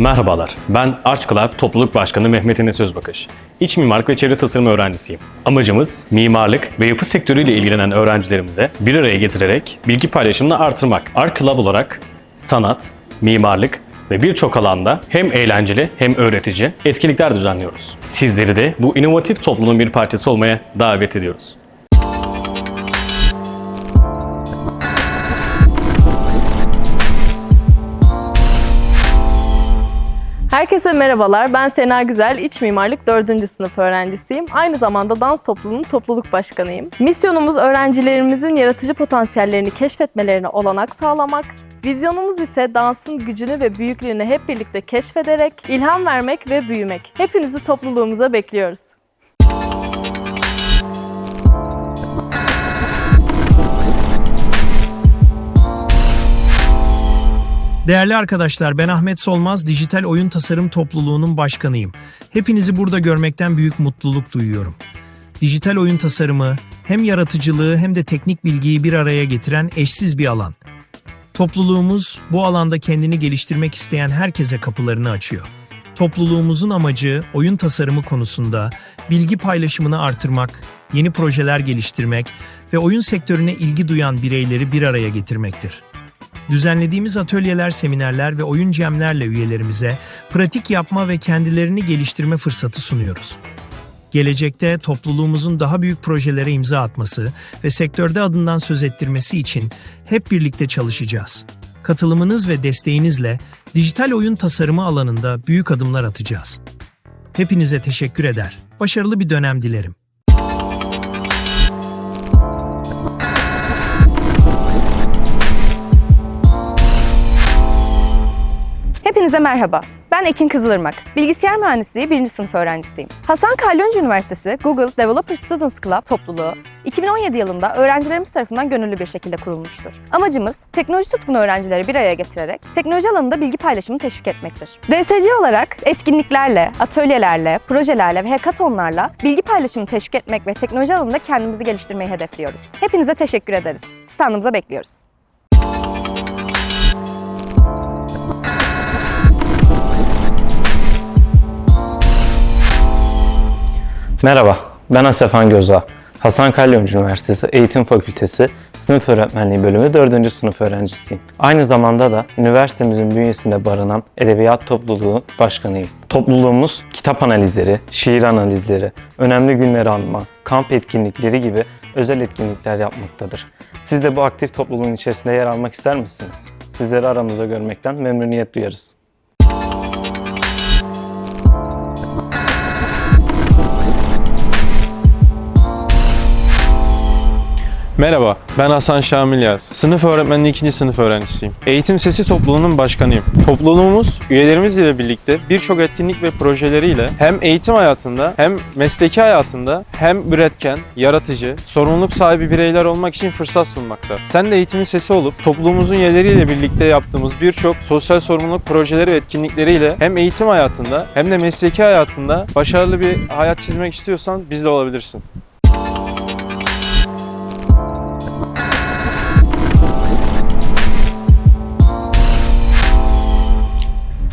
Merhabalar, ben Arch Club Topluluk Başkanı Mehmet Enes Özbakış. İç mimarlık ve çevre tasarım öğrencisiyim. Amacımız mimarlık ve yapı sektörüyle ilgilenen öğrencilerimize bir araya getirerek bilgi paylaşımını artırmak. Arch Club olarak sanat, mimarlık ve birçok alanda hem eğlenceli hem öğretici etkinlikler düzenliyoruz. Sizleri de bu inovatif toplumun bir parçası olmaya davet ediyoruz. Herkese merhabalar. Ben Sena Güzel, İç Mimarlık 4. sınıf öğrencisiyim. Aynı zamanda dans topluluğunun topluluk başkanıyım. Misyonumuz öğrencilerimizin yaratıcı potansiyellerini keşfetmelerine olanak sağlamak. Vizyonumuz ise dansın gücünü ve büyüklüğünü hep birlikte keşfederek ilham vermek ve büyümek. Hepinizi topluluğumuza bekliyoruz. Değerli arkadaşlar ben Ahmet Solmaz, Dijital Oyun Tasarım Topluluğu'nun başkanıyım. Hepinizi burada görmekten büyük mutluluk duyuyorum. Dijital oyun tasarımı hem yaratıcılığı hem de teknik bilgiyi bir araya getiren eşsiz bir alan. Topluluğumuz bu alanda kendini geliştirmek isteyen herkese kapılarını açıyor. Topluluğumuzun amacı oyun tasarımı konusunda bilgi paylaşımını artırmak, yeni projeler geliştirmek ve oyun sektörüne ilgi duyan bireyleri bir araya getirmektir. Düzenlediğimiz atölyeler, seminerler ve oyun cemlerle üyelerimize pratik yapma ve kendilerini geliştirme fırsatı sunuyoruz. Gelecekte topluluğumuzun daha büyük projelere imza atması ve sektörde adından söz ettirmesi için hep birlikte çalışacağız. Katılımınız ve desteğinizle dijital oyun tasarımı alanında büyük adımlar atacağız. Hepinize teşekkür eder. Başarılı bir dönem dilerim. Hepinize merhaba. Ben Ekin Kızılırmak. Bilgisayar Mühendisliği 1. sınıf öğrencisiyim. Hasan Kalyoncu Üniversitesi Google Developer Students Club topluluğu 2017 yılında öğrencilerimiz tarafından gönüllü bir şekilde kurulmuştur. Amacımız teknoloji tutkunu öğrencileri bir araya getirerek teknoloji alanında bilgi paylaşımını teşvik etmektir. DSC olarak etkinliklerle, atölyelerle, projelerle ve hackathonlarla bilgi paylaşımını teşvik etmek ve teknoloji alanında kendimizi geliştirmeyi hedefliyoruz. Hepinize teşekkür ederiz. Standımıza bekliyoruz. Merhaba, ben Asefan Gözağ. Hasan Kalyoncu Üniversitesi Eğitim Fakültesi Sınıf Öğretmenliği Bölümü 4. sınıf öğrencisiyim. Aynı zamanda da üniversitemizin bünyesinde barınan Edebiyat Topluluğu Başkanıyım. Topluluğumuz kitap analizleri, şiir analizleri, önemli günleri anma, kamp etkinlikleri gibi özel etkinlikler yapmaktadır. Siz de bu aktif topluluğun içerisinde yer almak ister misiniz? Sizleri aramızda görmekten memnuniyet duyarız. Merhaba, ben Hasan Şamil Yaz. Sınıf öğretmenliği 2. sınıf öğrencisiyim. Eğitim Sesi topluluğunun başkanıyım. Topluluğumuz üyelerimiz ile birlikte birçok etkinlik ve projeleriyle hem eğitim hayatında hem mesleki hayatında hem üretken, yaratıcı, sorumluluk sahibi bireyler olmak için fırsat sunmakta. Sen de eğitimin sesi olup topluluğumuzun üyeleriyle birlikte yaptığımız birçok sosyal sorumluluk projeleri ve etkinlikleriyle hem eğitim hayatında hem de mesleki hayatında başarılı bir hayat çizmek istiyorsan bizle olabilirsin.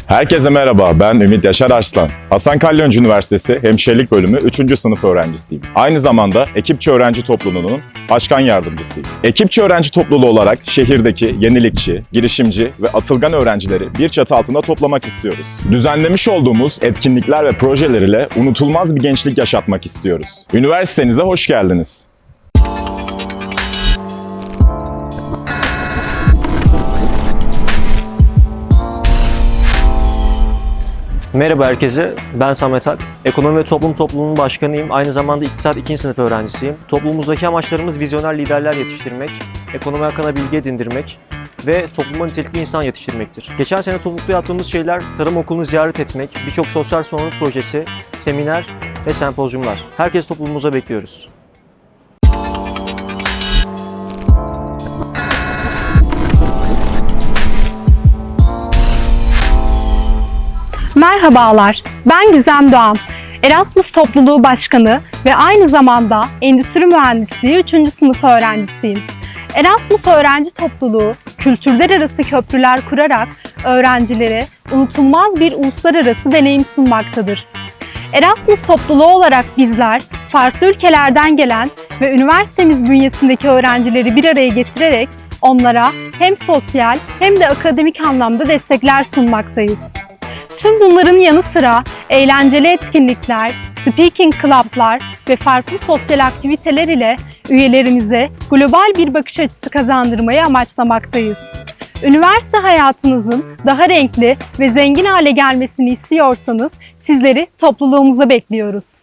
Herkese merhaba, ben Ümit Yaşar Arslan. Hasan Kalyoncu Üniversitesi Hemşirelik Bölümü 3. sınıf öğrencisiyim. Aynı zamanda Ekipçi Öğrenci Topluluğu'nun başkan yardımcısıyım. Ekipçi Öğrenci Topluluğu olarak şehirdeki yenilikçi, girişimci ve atılgan öğrencileri bir çatı altında toplamak istiyoruz. Düzenlemiş olduğumuz etkinlikler ve projeler ile unutulmaz bir gençlik yaşatmak istiyoruz. Üniversitenize hoş geldiniz. Merhaba herkese, ben Samet Ak. Ekonomi ve Toplum Topluluğu'nun başkanıyım. Aynı zamanda İktisat 2. sınıf öğrencisiyim. Toplumumuzdaki amaçlarımız vizyoner liderler yetiştirmek, ekonomi hakkında bilgi edindirmek ve topluma nitelikli insan yetiştirmektir. Geçen sene toplulukta yaptığımız şeyler tarım okulunu ziyaret etmek, birçok sosyal sorumluluk projesi, seminer ve sempozyumlar. Herkes toplumumuza bekliyoruz. Merhabalar, ben Gizem Doğan. Erasmus Topluluğu Başkanı ve aynı zamanda Endüstri Mühendisliği 3. sınıf öğrencisiyim. Erasmus Öğrenci Topluluğu kültürler arası köprüler kurarak öğrencileri unutulmaz bir uluslararası deneyim sunmaktadır. Erasmus topluluğu olarak bizler farklı ülkelerden gelen ve üniversitemiz bünyesindeki öğrencileri bir araya getirerek onlara hem sosyal hem de akademik anlamda destekler sunmaktayız. Tüm bunların yanı sıra eğlenceli etkinlikler, speaking club'lar ve farklı sosyal aktiviteler ile üyelerimize global bir bakış açısı kazandırmayı amaçlamaktayız. Üniversite hayatınızın daha renkli ve zengin hale gelmesini istiyorsanız sizleri topluluğumuza bekliyoruz.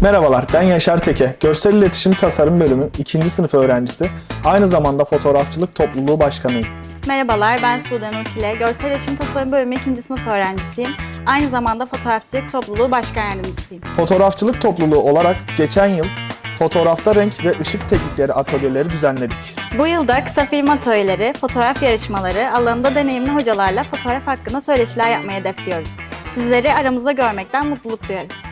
Merhabalar, ben Yaşar Teke. Görsel İletişim Tasarım Bölümü 2. sınıf öğrencisi. Aynı zamanda fotoğrafçılık topluluğu başkanıyım. Merhabalar, ben Sude Nurkile. Görsel İletişim Tasarım Bölümü 2. sınıf öğrencisiyim. Aynı zamanda fotoğrafçılık topluluğu başkan yardımcısıyım. Fotoğrafçılık topluluğu olarak geçen yıl fotoğrafta renk ve ışık teknikleri atölyeleri düzenledik. Bu yılda kısa film atölyeleri, fotoğraf yarışmaları, alanında deneyimli hocalarla fotoğraf hakkında söyleşiler yapmayı hedefliyoruz. Sizleri aramızda görmekten mutluluk duyarız.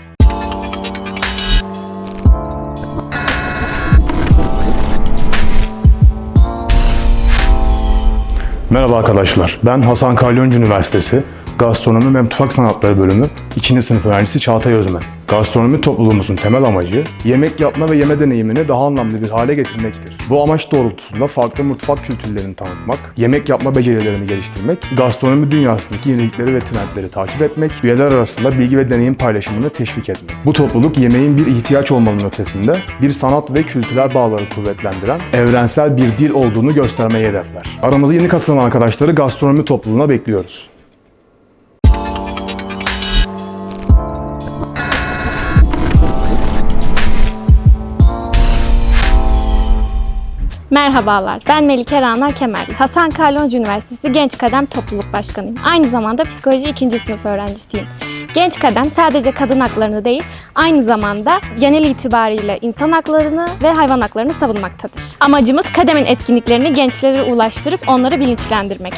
Merhaba arkadaşlar, ben Hasan Kalyoncu Üniversitesi Gastronomi ve Mutfak Sanatları Bölümü 2. sınıf öğrencisi Çağatay Özmen. Gastronomi topluluğumuzun temel amacı yemek yapma ve yeme deneyimini daha anlamlı bir hale getirmektir. Bu amaç doğrultusunda farklı mutfak kültürlerini tanıtmak, yemek yapma becerilerini geliştirmek, gastronomi dünyasındaki yenilikleri ve trendleri takip etmek, üyeler arasında bilgi ve deneyim paylaşımını teşvik etmek. Bu topluluk yemeğin bir ihtiyaç olmanın ötesinde bir sanat ve kültürel bağları kuvvetlendiren evrensel bir dil olduğunu göstermeyi hedefler. Aramızda yeni katılan arkadaşları gastronomi topluluğuna bekliyoruz. Merhabalar, ben Melike Rana Kemerli. Hasan Kalyoncu Üniversitesi Genç Kadem Topluluk Başkanıyım. Aynı zamanda psikoloji 2. sınıf öğrencisiyim. Genç Kadem sadece kadın haklarını değil, aynı zamanda genel itibariyle insan haklarını ve hayvan haklarını savunmaktadır. Amacımız kademin etkinliklerini gençlere ulaştırıp onları bilinçlendirmek.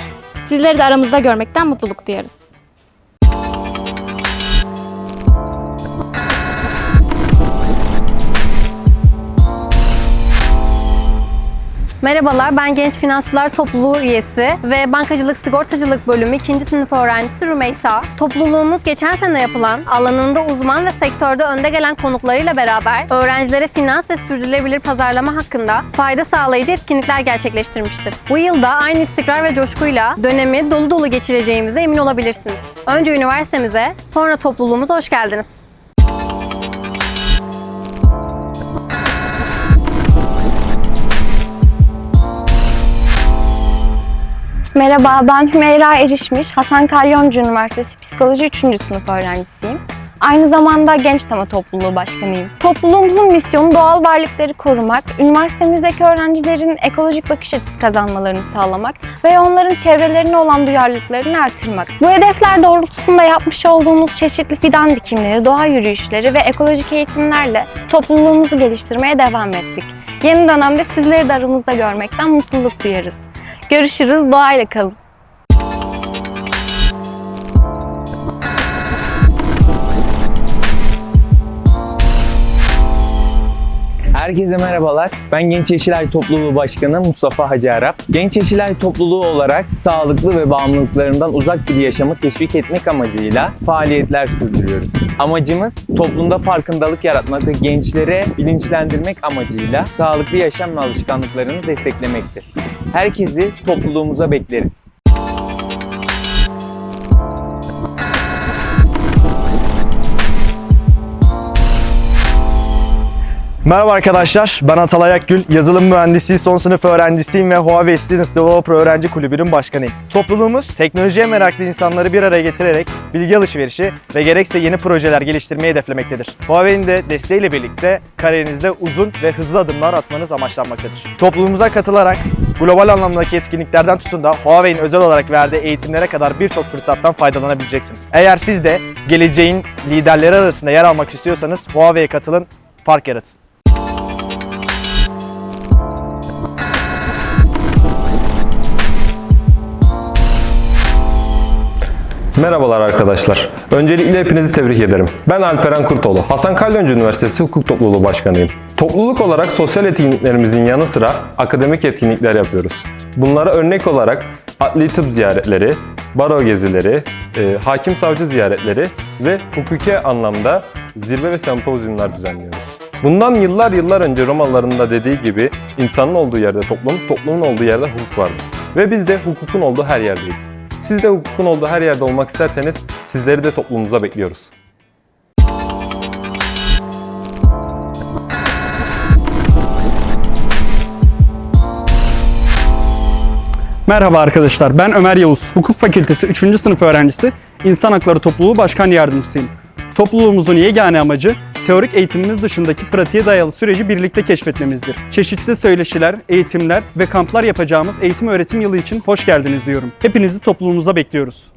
Sizleri de aramızda görmekten mutluluk duyarız. Merhabalar, ben Genç Finansçılar Topluluğu üyesi ve Bankacılık Sigortacılık Bölümü 2. sınıf öğrencisi Rümeysa. Topluluğumuz geçen sene yapılan alanında uzman ve sektörde önde gelen konuklarıyla beraber öğrencilere finans ve sürdürülebilir pazarlama hakkında fayda sağlayıcı etkinlikler gerçekleştirmiştir. Bu yılda aynı istikrar ve coşkuyla dönemi dolu dolu geçireceğimize emin olabilirsiniz. Önce üniversitemize, sonra topluluğumuza hoş geldiniz. Merhaba, ben Hümeyra Erişmiş, Hasan Kalyoncu Üniversitesi Psikoloji 3. sınıf öğrencisiyim. Aynı zamanda Genç Tema Topluluğu Başkanıyım. Topluluğumuzun misyonu doğal varlıkları korumak, üniversitemizdeki öğrencilerin ekolojik bakış açısı kazanmalarını sağlamak ve onların çevrelerine olan duyarlılıklarını artırmak. Bu hedefler doğrultusunda yapmış olduğumuz çeşitli fidan dikimleri, doğa yürüyüşleri ve ekolojik eğitimlerle topluluğumuzu geliştirmeye devam ettik. Yeni dönemde sizleri de aramızda görmekten mutluluk duyarız. Görüşürüz, doğayla kalın. Herkese merhabalar. Ben Genç Yeşilay Topluluğu Başkanı Mustafa Hacı Arap. Genç Yeşilay Topluluğu olarak sağlıklı ve bağımlılıklarından uzak bir yaşamı teşvik etmek amacıyla faaliyetler sürdürüyoruz. Amacımız toplumda farkındalık yaratmak ve gençlere bilinçlendirmek amacıyla sağlıklı yaşam ve alışkanlıklarını desteklemektir. Herkesi topluluğumuza bekleriz. Merhaba arkadaşlar, ben Atalay Akgül, yazılım mühendisi son sınıf öğrencisiyim ve Huawei Students Developer Öğrenci Kulübü'nün başkanıyım. Topluluğumuz teknolojiye meraklı insanları bir araya getirerek bilgi alışverişi ve gerekse yeni projeler geliştirmeyi hedeflemektedir. Huawei'nin de desteğiyle birlikte kariyerinizde uzun ve hızlı adımlar atmanız amaçlanmaktadır. Topluluğumuza katılarak global anlamdaki etkinliklerden tutun da Huawei'nin özel olarak verdiği eğitimlere kadar birçok fırsattan faydalanabileceksiniz. Eğer siz de geleceğin liderleri arasında yer almak istiyorsanız Huawei'ye katılın, fark yaratın. Merhabalar arkadaşlar. Öncelikle hepinizi tebrik ederim. Ben Alperen Kurtoğlu. Hasan Kalyoncu Üniversitesi Hukuk Topluluğu Başkanıyım. Topluluk olarak sosyal etkinliklerimizin yanı sıra akademik etkinlikler yapıyoruz. Bunlara örnek olarak adli tıp ziyaretleri, baro gezileri, e, hakim savcı ziyaretleri ve hukuki anlamda zirve ve sempozyumlar düzenliyoruz. Bundan yıllar yıllar önce Romalıların da dediği gibi insanın olduğu yerde toplum, toplumun olduğu yerde hukuk vardır. Ve biz de hukukun olduğu her yerdeyiz. Siz de hukukun olduğu her yerde olmak isterseniz sizleri de toplumumuza bekliyoruz. Merhaba arkadaşlar, ben Ömer Yavuz. Hukuk Fakültesi 3. sınıf öğrencisi, İnsan Hakları Topluluğu Başkan Yardımcısıyım. Topluluğumuzun yegane amacı, teorik eğitimimiz dışındaki pratiğe dayalı süreci birlikte keşfetmemizdir. Çeşitli söyleşiler, eğitimler ve kamplar yapacağımız eğitim öğretim yılı için hoş geldiniz diyorum. Hepinizi topluluğumuza bekliyoruz.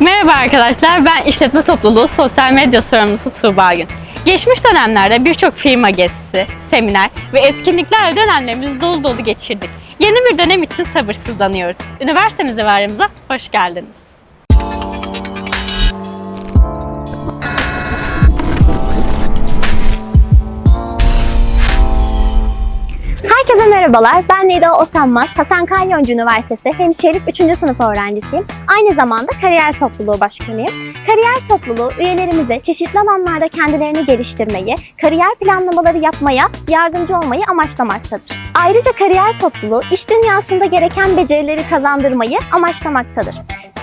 Merhaba arkadaşlar, ben işletme topluluğu sosyal medya sorumlusu Tuğba Gün. Geçmiş dönemlerde birçok firma gezisi, seminer ve etkinliklerle dönemlerimizi dolu dolu geçirdik. Yeni bir dönem için sabırsızlanıyoruz. Üniversitemize ve aramıza hoş geldiniz. Herkese merhabalar. Ben Nida Osanmaz. Hasan Kalyoncu Üniversitesi Hemşirelik 3. sınıf öğrencisiyim. Aynı zamanda kariyer topluluğu başkanıyım. Kariyer topluluğu üyelerimize çeşitli alanlarda kendilerini geliştirmeyi, kariyer planlamaları yapmaya yardımcı olmayı amaçlamaktadır. Ayrıca kariyer topluluğu iş dünyasında gereken becerileri kazandırmayı amaçlamaktadır.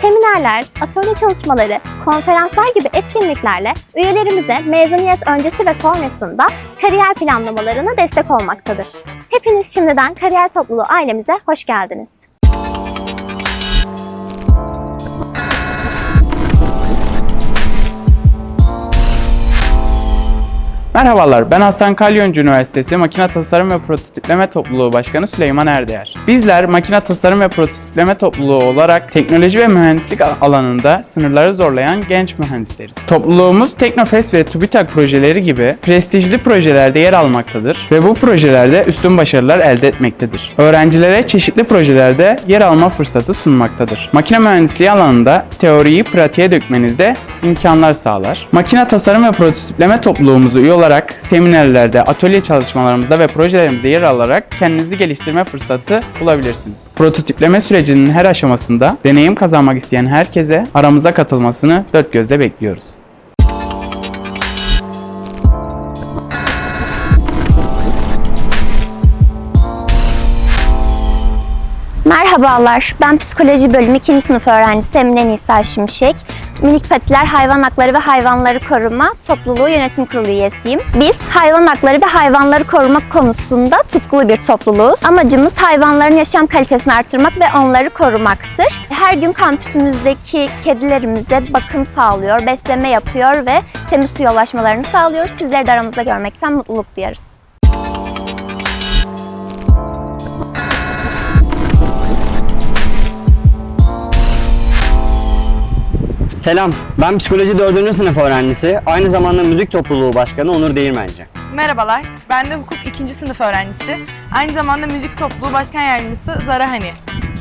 Seminerler, atölye çalışmaları, konferanslar gibi etkinliklerle üyelerimize mezuniyet öncesi ve sonrasında kariyer planlamalarına destek olmaktadır. Hepiniz şimdiden kariyer topluluğu ailemize hoş geldiniz. Merhabalar, ben Hasan Kalyoncu Üniversitesi Makine Tasarım ve Prototipleme Topluluğu Başkanı Süleyman Erdeğer. Bizler makine tasarım ve prototipleme topluluğu olarak teknoloji ve mühendislik alanında sınırları zorlayan genç mühendisleriz. Topluluğumuz Teknofest ve TÜBİTAK projeleri gibi prestijli projelerde yer almaktadır ve bu projelerde üstün başarılar elde etmektedir. Öğrencilere çeşitli projelerde yer alma fırsatı sunmaktadır. Makine mühendisliği alanında teoriyi pratiğe dökmenizde imkanlar sağlar. Makine tasarım ve prototipleme topluluğumuzu üye olarak seminerlerde, atölye çalışmalarımızda ve projelerimizde yer alarak kendinizi geliştirme fırsatı bulabilirsiniz. Prototipleme sürecinin her aşamasında deneyim kazanmak isteyen herkese aramıza katılmasını dört gözle bekliyoruz. Merhabalar, ben Psikoloji Bölümü 2. sınıf öğrencisi Emine Nisa Şimşek. Minik Patiler Hayvan Hakları ve Hayvanları Koruma Topluluğu Yönetim Kurulu üyesiyim. Biz hayvan hakları ve hayvanları korumak konusunda tutkulu bir topluluğuz. Amacımız hayvanların yaşam kalitesini artırmak ve onları korumaktır. Her gün kampüsümüzdeki kedilerimize bakım sağlıyor, besleme yapıyor ve temiz suya ulaşmalarını sağlıyoruz. Sizleri de aramızda görmekten mutluluk duyarız. Selam, ben psikoloji 4. sınıf öğrencisi, aynı zamanda müzik topluluğu başkanı Onur Değirmenci. Merhabalar, ben de hukuk 2. sınıf öğrencisi, aynı zamanda müzik topluluğu başkan yardımcısı Zara Hani.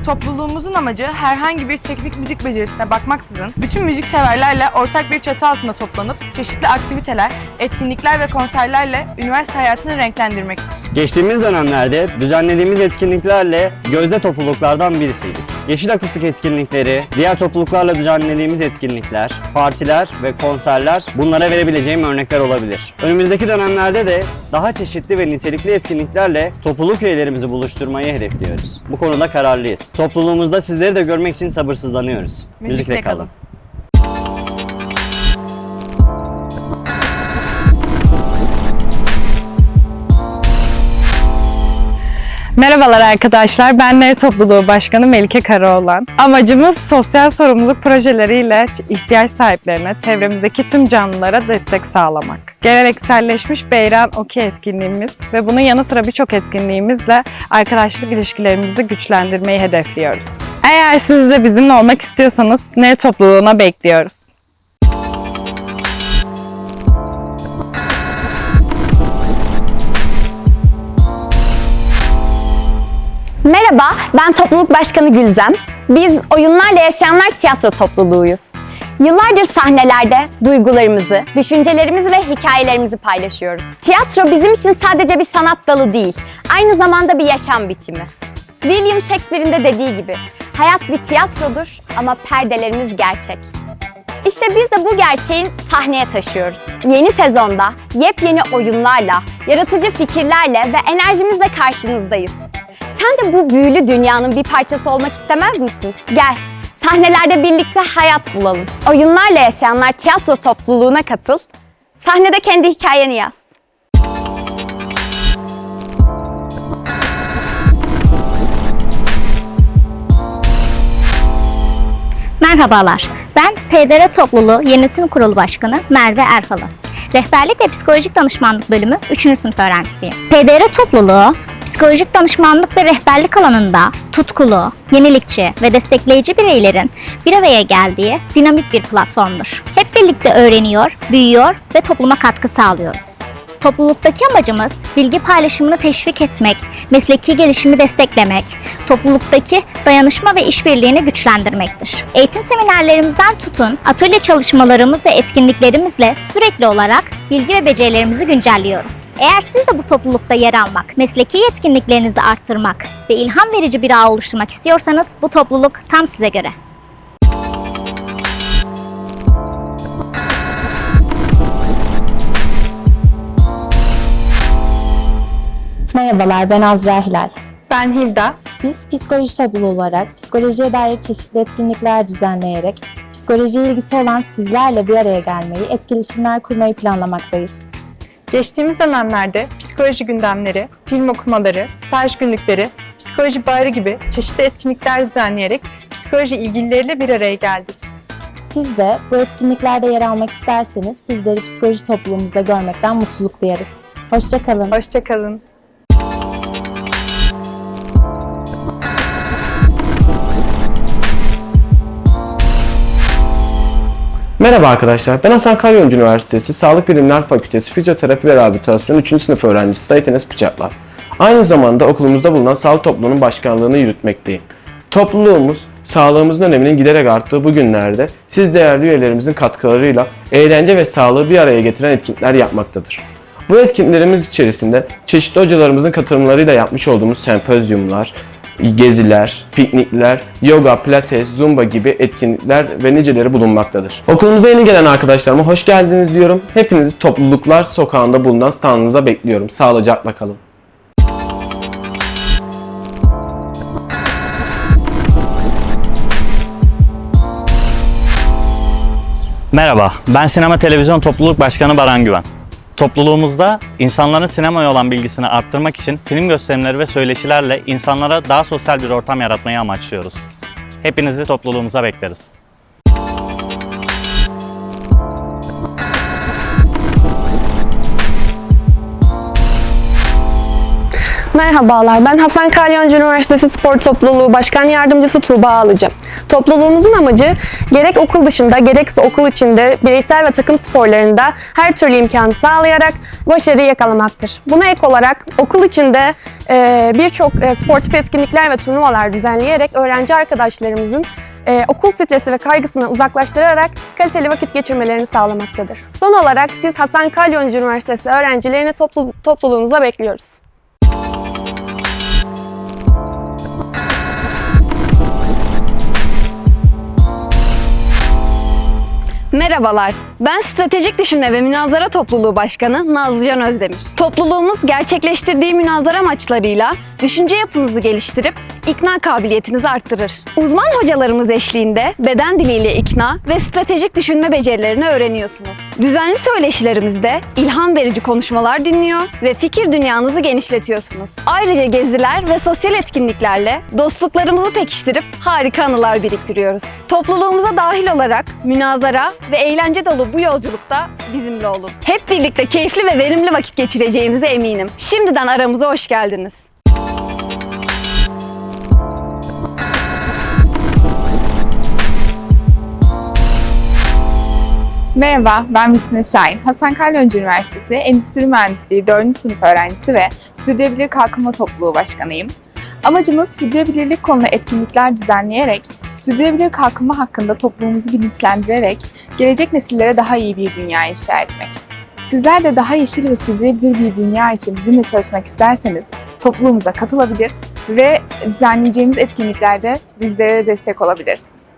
Topluluğumuzun amacı herhangi bir teknik müzik becerisine bakmaksızın bütün müzik severlerle ortak bir çatı altında toplanıp çeşitli aktiviteler, etkinlikler ve konserlerle üniversite hayatını renklendirmektir. Geçtiğimiz dönemlerde düzenlediğimiz etkinliklerle gözde topluluklardan birisiydik. Yeşil akustik etkinlikleri, diğer topluluklarla düzenlediğimiz etkinlikler, partiler ve konserler bunlara verebileceğim örnekler olabilir. Önümüzdeki dönemlerde de daha çeşitli ve nitelikli etkinliklerle topluluk üyelerimizi buluşturmayı hedefliyoruz. Bu konuda kararlıyız. Topluluğumuzda sizleri de görmek için sabırsızlanıyoruz. Müzikle kalın. Merhabalar arkadaşlar, ben Nev Topluluğu Başkanı Melike Karaoğlan. Amacımız sosyal sorumluluk projeleriyle ihtiyaç sahiplerine, çevremizdeki tüm canlılara destek sağlamak. Gelenekselleşmiş Beyran Okey etkinliğimiz ve bunun yanı sıra birçok etkinliğimizle arkadaşlık ilişkilerimizi güçlendirmeyi hedefliyoruz. Eğer siz de bizimle olmak istiyorsanız Nev Topluluğu'na bekliyoruz. Merhaba, ben topluluk başkanı Gülzem. Biz Oyunlarla Yaşayanlar Tiyatro topluluğuyuz. Yıllardır sahnelerde duygularımızı, düşüncelerimizi ve hikayelerimizi paylaşıyoruz. Tiyatro bizim için sadece bir sanat dalı değil, aynı zamanda bir yaşam biçimi. William Shakespeare'in de dediği gibi, hayat bir tiyatrodur ama perdelerimiz gerçek. İşte biz de bu gerçeğin sahneye taşıyoruz. Yeni sezonda yepyeni oyunlarla, yaratıcı fikirlerle ve enerjimizle karşınızdayız. Sen de bu büyülü dünyanın bir parçası olmak istemez misin? Gel, sahnelerde birlikte hayat bulalım. Oyunlarla yaşayanlar tiyatro topluluğuna katıl. Sahnede kendi hikayeni yaz. Merhabalar, ben PDR Topluluğu Yönetim Kurulu Başkanı Merve Erhalı. Rehberlik ve Psikolojik Danışmanlık Bölümü 3. sınıf öğrencisiyim. PDR Topluluğu, psikolojik danışmanlık ve rehberlik alanında tutkulu, yenilikçi ve destekleyici bireylerin bir araya geldiği dinamik bir platformdur. Hep birlikte öğreniyor, büyüyor ve topluma katkı sağlıyoruz. Topluluktaki amacımız bilgi paylaşımını teşvik etmek, mesleki gelişimi desteklemek, topluluktaki dayanışma ve işbirliğini güçlendirmektir. Eğitim seminerlerimizden tutun, atölye çalışmalarımız ve etkinliklerimizle sürekli olarak bilgi ve becerilerimizi güncelliyoruz. Eğer siz de bu toplulukta yer almak, mesleki yetkinliklerinizi arttırmak ve ilham verici bir ağ oluşturmak istiyorsanız bu topluluk tam size göre. Merhabalar, ben Azra Hilal. Ben Hilda. Biz psikoloji topluluğu olarak psikolojiye dair çeşitli etkinlikler düzenleyerek psikolojiye ilgisi olan sizlerle bir araya gelmeyi, etkileşimler kurmayı planlamaktayız. Geçtiğimiz dönemlerde psikoloji gündemleri, film okumaları, staj günlükleri, psikoloji bayrağı gibi çeşitli etkinlikler düzenleyerek psikoloji ilgilileriyle bir araya geldik. Siz de bu etkinliklerde yer almak isterseniz sizleri psikoloji topluluğumuzda görmekten mutluluk duyarız. Hoşçakalın. Hoşçakalın. Merhaba arkadaşlar, ben Hasan Kalyoncu Üniversitesi Sağlık Bilimler Fakültesi Fizyoterapi ve Rehabilitasyon 3. sınıf öğrencisi Sait Enes Bıçaklar. Aynı zamanda okulumuzda bulunan sağlık topluluğunun başkanlığını yürütmekteyim. Topluluğumuz, sağlığımızın öneminin giderek arttığı bu günlerde siz değerli üyelerimizin katkılarıyla eğlence ve sağlığı bir araya getiren etkinlikler yapmaktadır. Bu etkinliklerimiz içerisinde çeşitli hocalarımızın katılımlarıyla yapmış olduğumuz sempozyumlar, geziler, piknikler, yoga, pilates, zumba gibi etkinlikler ve niceleri bulunmaktadır. Okulumuza yeni gelen arkadaşlarıma hoş geldiniz diyorum. Hepinizi topluluklar sokağında bulunan standımıza bekliyorum. Sağlıcakla kalın. Merhaba, ben Sinema Televizyon Topluluk Başkanı Baran Güven. Topluluğumuzda insanların sinemaya olan bilgisini arttırmak için film gösterimleri ve söyleşilerle insanlara daha sosyal bir ortam yaratmayı amaçlıyoruz. Hepinizi topluluğumuza bekleriz. Merhabalar, ben Hasan Kalyoncu Üniversitesi Spor Topluluğu Başkan Yardımcısı Tuğba Alıcı. Topluluğumuzun amacı gerek okul dışında gerekse okul içinde bireysel ve takım sporlarında her türlü imkanı sağlayarak başarıyı yakalamaktır. Buna ek olarak okul içinde e, birçok e, sportif etkinlikler ve turnuvalar düzenleyerek öğrenci arkadaşlarımızın e, okul stresi ve kaygısını uzaklaştırarak kaliteli vakit geçirmelerini sağlamaktadır. Son olarak siz Hasan Kalyoncu Üniversitesi öğrencilerini toplu, topluluğumuza bekliyoruz. Merhabalar, ben Stratejik Düşünme ve Münazara Topluluğu Başkanı Nazlıcan Özdemir. Topluluğumuz gerçekleştirdiği münazara amaçlarıyla düşünce yapınızı geliştirip ikna kabiliyetinizi arttırır. Uzman hocalarımız eşliğinde beden diliyle ikna ve stratejik düşünme becerilerini öğreniyorsunuz. Düzenli söyleşilerimizde ilham verici konuşmalar dinliyor ve fikir dünyanızı genişletiyorsunuz. Ayrıca geziler ve sosyal etkinliklerle dostluklarımızı pekiştirip harika anılar biriktiriyoruz. Topluluğumuza dahil olarak münazara ve eğlence dolu bu yolculukta bizimle olun. Hep birlikte keyifli ve verimli vakit geçireceğimize eminim. Şimdiden aramıza hoş geldiniz. Merhaba, ben Misine Şahin. Hasan Kalyoncu Üniversitesi Endüstri Mühendisliği 4. sınıf öğrencisi ve Sürdürülebilir Kalkınma Topluluğu Başkanıyım. Amacımız sürdürülebilirlik konulu etkinlikler düzenleyerek, sürdürülebilir kalkınma hakkında toplumumuzu bilinçlendirerek, gelecek nesillere daha iyi bir dünya inşa etmek. Sizler de daha yeşil ve sürdürülebilir bir dünya için bizimle çalışmak isterseniz topluluğumuza katılabilir ve düzenleyeceğimiz etkinliklerde bizlere destek olabilirsiniz.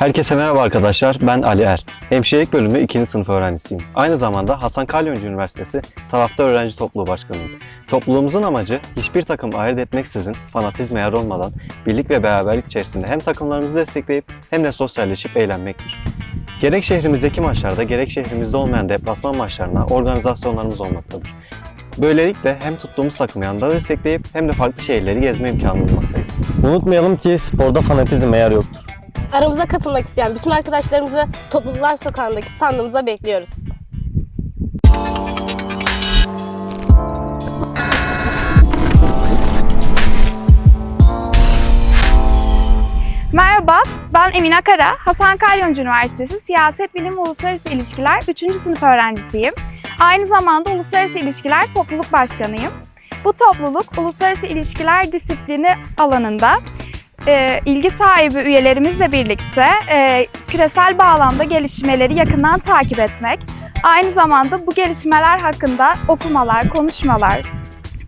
Herkese merhaba arkadaşlar. Ben Ali Er. Hemşirelik bölümü 2. sınıf öğrencisiyim. Aynı zamanda Hasan Kalyoncu Üniversitesi Taraftar Öğrenci Topluluğu Başkanıyım. Topluluğumuzun amacı hiçbir takım ayırt etmeksizin fanatizme yer olmadan birlik ve beraberlik içerisinde hem takımlarımızı destekleyip hem de sosyalleşip eğlenmektir. Gerek şehrimizdeki maçlarda gerek şehrimizde olmayan deplasman maçlarına organizasyonlarımız olmaktadır. Böylelikle hem tuttuğumuz takımı yanında destekleyip hem de farklı şehirleri gezme imkanı bulmaktayız. Unutmayalım ki sporda fanatizm yer yoktur. Aramıza katılmak isteyen bütün arkadaşlarımızı Topluluklar Sokağı'ndaki standımıza bekliyoruz. Merhaba, ben Emine Kara. Hasan Kalyoncu Üniversitesi Siyaset Bilimi ve Uluslararası İlişkiler 3. sınıf öğrencisiyim. Aynı zamanda Uluslararası İlişkiler Topluluk Başkanıyım. Bu topluluk uluslararası ilişkiler disiplini alanında e, ilgi sahibi üyelerimizle birlikte e, küresel bağlamda gelişmeleri yakından takip etmek, aynı zamanda bu gelişmeler hakkında okumalar, konuşmalar,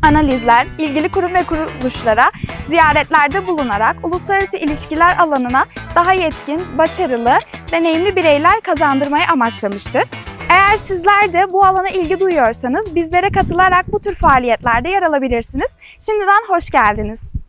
analizler, ilgili kurum ve kuruluşlara ziyaretlerde bulunarak uluslararası ilişkiler alanına daha yetkin, başarılı, deneyimli bireyler kazandırmayı amaçlamıştır. Eğer sizler de bu alana ilgi duyuyorsanız bizlere katılarak bu tür faaliyetlerde yer alabilirsiniz. Şimdiden hoş geldiniz.